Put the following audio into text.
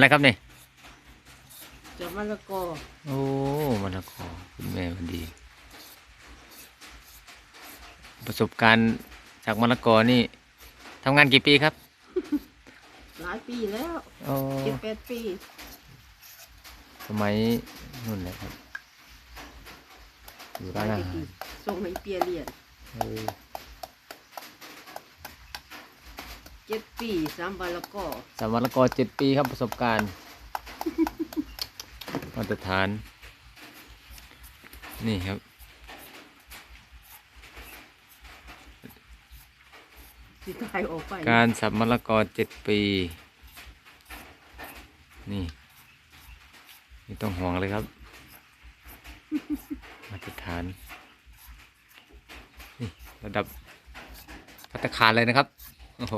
อะไรครับนี่จะมะละกอโอ้มะละกอคุณแม่มันดี ประสบการณ์จากมะละกอนี่ทำงานกี่ปีครับ หลายปีแล้วโอ้เจ็ดแปดปี สมัยนู่นแหละครับอยู่ร้านอาหารส่งให้เปียเรียนเออ เจ็ดปีสามมะละกอสามมะละกอเจ็ดปีครับประสบการณ์ มาตรฐาน นี่ครับ สิตายออกไปการสับมะละกอเจ็ดปี นี่ไม่ต้องห่วงเลยครับ มาตรฐาน นี่ระดับพัตตาคารเลยนะครับ โอ้โห